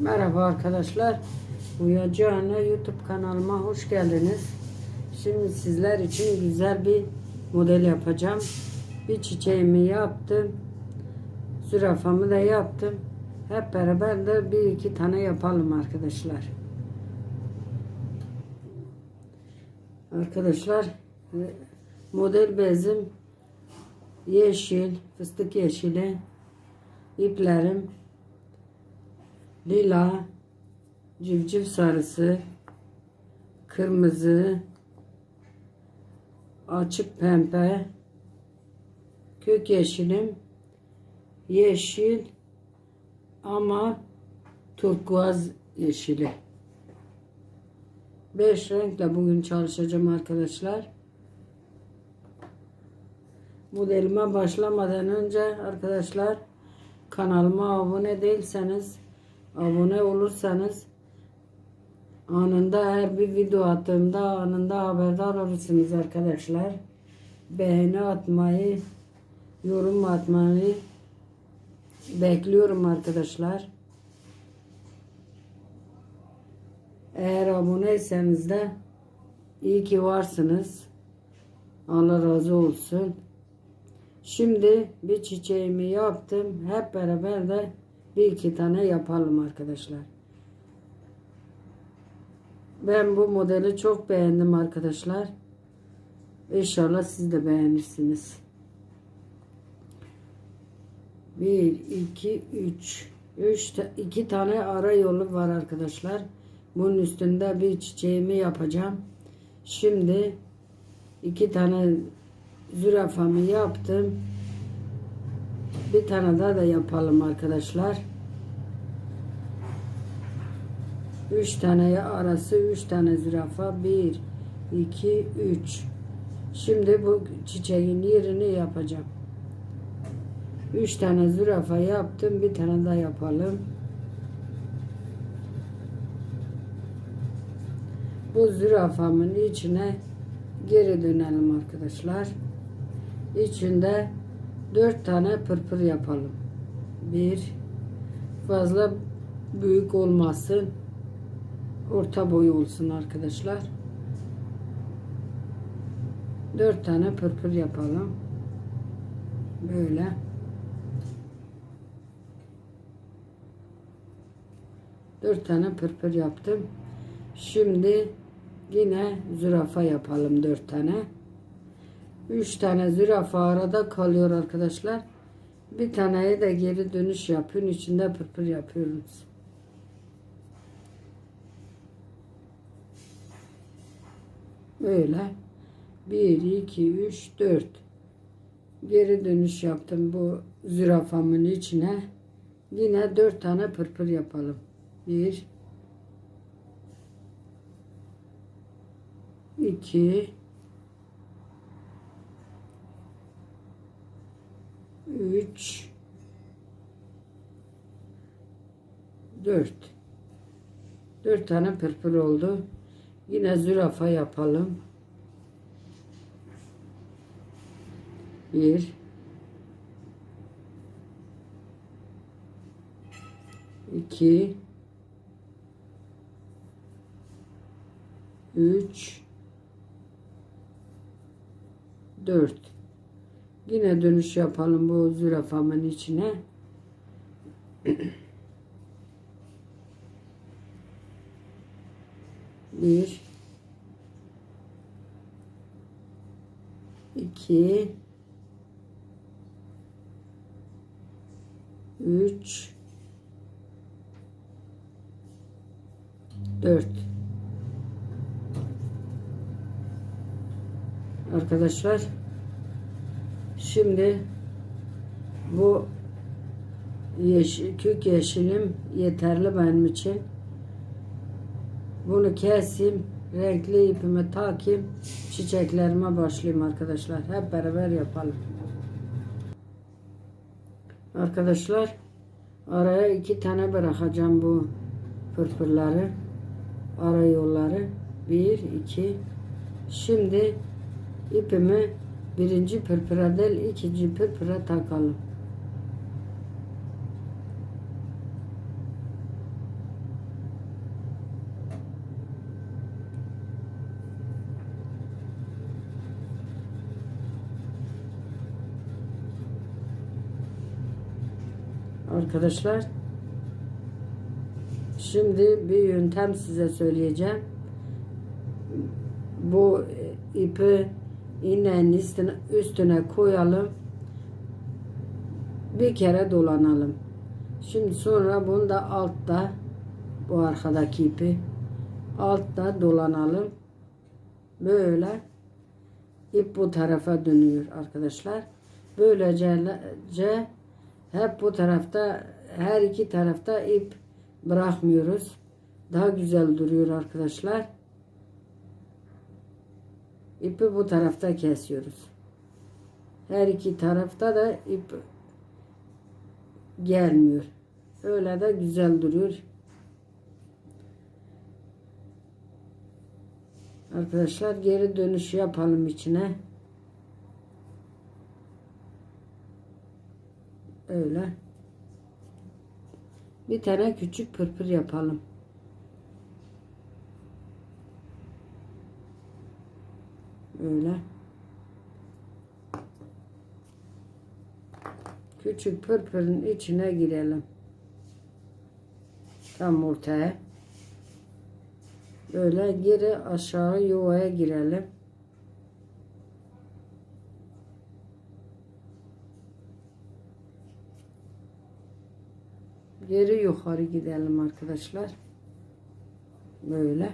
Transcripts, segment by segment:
Merhaba arkadaşlar. Uyacağına YouTube kanalıma hoş geldiniz. Şimdi sizler için güzel bir model yapacağım. Bir çiçeğimi yaptım. Zürafamı da yaptım. Hep beraber de bir iki tane yapalım arkadaşlar. Arkadaşlar model bezim yeşil, fıstık yeşili, iplerim lila, civciv sarısı, kırmızı, açık pembe, kök yeşilim, yeşil ama turkuaz yeşili. Beş renkle bugün çalışacağım arkadaşlar. Modelime başlamadan önce arkadaşlar kanalıma abone değilseniz abone olursanız anında her bir video attığımda anında haberdar olursunuz arkadaşlar. Beğeni atmayı, yorum atmayı bekliyorum arkadaşlar. Eğer aboneyseniz de iyi ki varsınız. Allah razı olsun. Şimdi bir çiçeğimi yaptım. Hep beraber de bir iki tane yapalım arkadaşlar. Ben bu modeli çok beğendim arkadaşlar. İnşallah siz de beğenirsiniz. 1, 2, 3. 3 2 tane ara yolu var arkadaşlar. Bunun üstünde bir çiçeğimi yapacağım. Şimdi iki tane zürafamı yaptım. Bir tane daha da yapalım arkadaşlar. Üç tane arası üç tane zürafa. Bir, iki, üç. Şimdi bu çiçeğin yerini yapacağım. Üç tane zürafa yaptım. Bir tane daha yapalım. Bu zürafamın içine geri dönelim arkadaşlar. İçinde dört tane pırpır yapalım. Bir fazla büyük olmasın. Orta boy olsun arkadaşlar. Dört tane pırpır yapalım. Böyle. Dört tane pırpır yaptım. Şimdi yine zürafa yapalım dört tane. Üç tane zürafa arada kalıyor arkadaşlar. Bir taneye de geri dönüş yapın. içinde pırpır yapıyoruz. Böyle. Bir, iki, üç, dört. Geri dönüş yaptım bu zürafamın içine. Yine dört tane pırpır yapalım. Bir, iki, üç, dört. Dört tane pırpır oldu. Yine zürafa yapalım. Bir, iki, üç, dört. Yine dönüş yapalım bu zürafamın içine. Bir, iki, üç, dört. Arkadaşlar şimdi bu yeşil, kök yeşilim yeterli benim için. Bunu keseyim, renkli ipimi takayım, çiçeklerime başlayayım arkadaşlar. Hep beraber yapalım. Arkadaşlar araya iki tane bırakacağım bu pırpırları. Ara yolları. Bir, iki. Şimdi ipimi Birinci pırpıra değil, ikinci pırpıra takalım. Arkadaşlar şimdi bir yöntem size söyleyeceğim. Bu ipi iğnenin üstüne, üstüne koyalım. Bir kere dolanalım. Şimdi sonra bunu da altta bu arkadaki ipi altta dolanalım. Böyle ip bu tarafa dönüyor arkadaşlar. Böylece hep bu tarafta her iki tarafta ip bırakmıyoruz. Daha güzel duruyor arkadaşlar. İpi bu tarafta kesiyoruz. Her iki tarafta da ip gelmiyor. Öyle de güzel duruyor. Arkadaşlar geri dönüş yapalım içine. Öyle. Bir tane küçük pırpır yapalım. Öyle. Küçük pırpırın içine girelim. Tam ortaya. Böyle geri aşağı yuvaya girelim. Geri yukarı gidelim arkadaşlar. Böyle.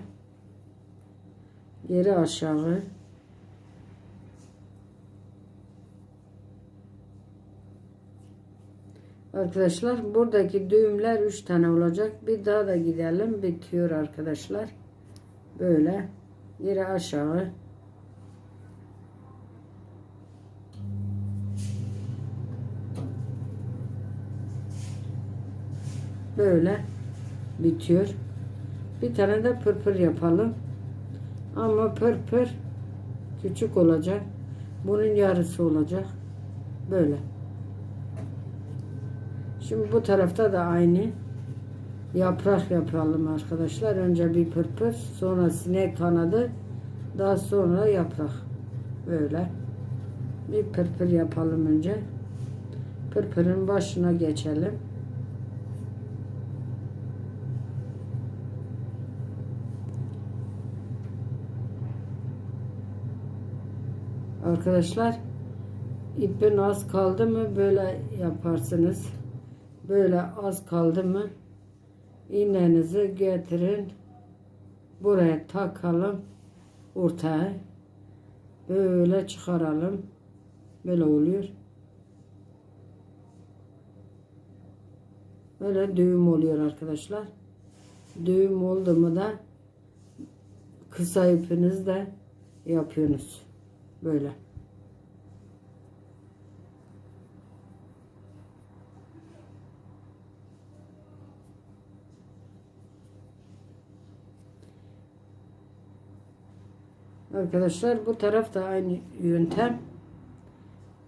Geri aşağı. Arkadaşlar buradaki düğümler 3 tane olacak. Bir daha da gidelim. Bitiyor arkadaşlar. Böyle. Geri aşağı. Böyle bitiyor. Bir tane de pırpır yapalım. Ama pırpır küçük olacak. Bunun yarısı olacak. Böyle. Şimdi bu tarafta da aynı yaprak yapalım arkadaşlar. Önce bir pırpır, sonra sinek kanadı, daha sonra yaprak. Böyle. Bir pırpır yapalım önce. Pırpırın başına geçelim. Arkadaşlar ipin az kaldı mı böyle yaparsınız. Böyle az kaldı mı iğnenizi getirin buraya takalım ortaya böyle çıkaralım. Böyle oluyor. Böyle düğüm oluyor arkadaşlar. Düğüm oldu mu da kısa ipiniz de yapıyorsunuz. Böyle Arkadaşlar bu taraf da aynı yöntem.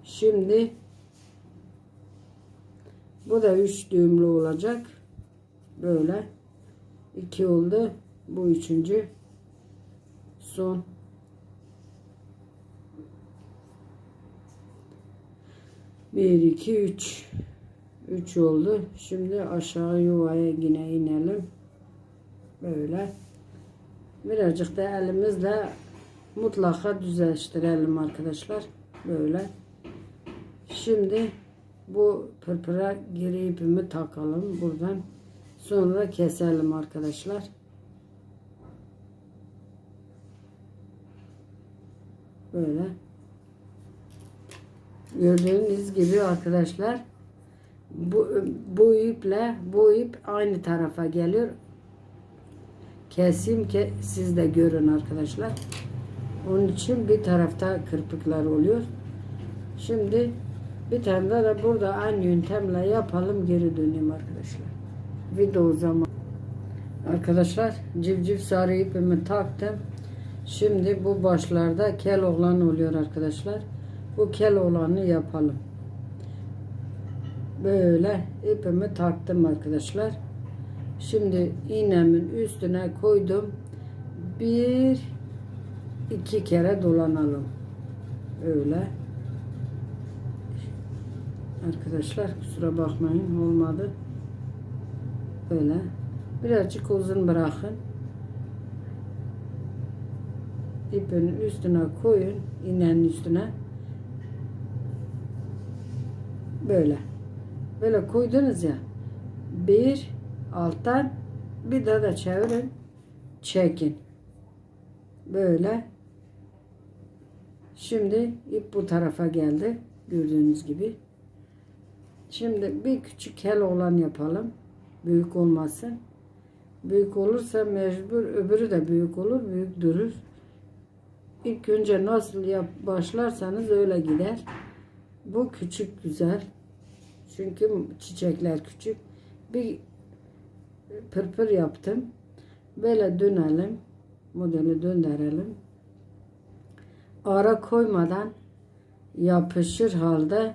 Şimdi bu da üç düğümlü olacak. Böyle. iki oldu. Bu üçüncü. Son. Bir, iki, üç. Üç oldu. Şimdi aşağı yuvaya yine inelim. Böyle. Birazcık da elimizle mutlaka düzleştirelim arkadaşlar. Böyle. Şimdi bu pırpıra geri ipimi takalım buradan. Sonra keselim arkadaşlar. Böyle. Gördüğünüz gibi arkadaşlar bu, bu iple bu ip aynı tarafa geliyor. Kesim ki siz de görün arkadaşlar. Onun için bir tarafta kırpıklar oluyor. Şimdi bir tane daha da burada aynı yöntemle yapalım geri döneyim arkadaşlar. Video zaman. Arkadaşlar civciv sarı ipimi taktım. Şimdi bu başlarda kel olan oluyor arkadaşlar. Bu kel olanı yapalım. Böyle ipimi taktım arkadaşlar. Şimdi iğnemin üstüne koydum. Bir iki kere dolanalım. Öyle. Arkadaşlar kusura bakmayın olmadı. Böyle. Birazcık uzun bırakın. İpin üstüne koyun. iğnenin üstüne. Böyle. Böyle koydunuz ya. Bir alttan bir daha da çevirin. Çekin. Böyle. Şimdi ip bu tarafa geldi. Gördüğünüz gibi. Şimdi bir küçük kel olan yapalım. Büyük olmasın. Büyük olursa mecbur öbürü de büyük olur. Büyük durur. İlk önce nasıl yap başlarsanız öyle gider. Bu küçük güzel. Çünkü çiçekler küçük. Bir pırpır yaptım. Böyle dönelim. Modeli döndürelim. Ara koymadan yapışır halde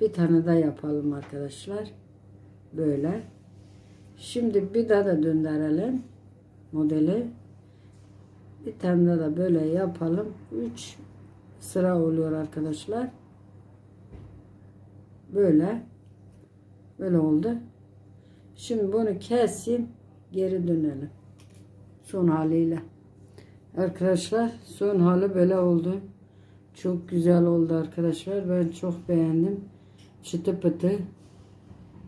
bir tane daha yapalım arkadaşlar. Böyle. Şimdi bir daha da döndürelim modeli. Bir tane daha da böyle yapalım. 3 sıra oluyor arkadaşlar. Böyle. Böyle oldu. Şimdi bunu keseyim. Geri dönelim. Son haliyle. Arkadaşlar son hali böyle oldu. Çok güzel oldu arkadaşlar. Ben çok beğendim. Çıtı pıtı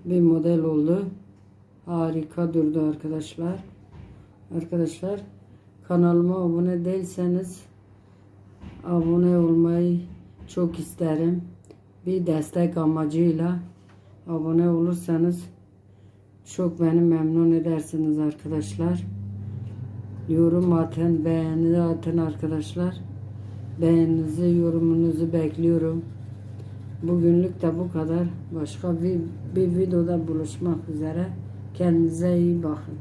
bir model oldu. Harika durdu arkadaşlar. Arkadaşlar kanalıma abone değilseniz abone olmayı çok isterim. Bir destek amacıyla abone olursanız çok beni memnun edersiniz arkadaşlar. Yorum atın, beğeni atın arkadaşlar. Beğeninizi, yorumunuzu bekliyorum. Bugünlük de bu kadar. Başka bir, bir videoda buluşmak üzere. Kendinize iyi bakın.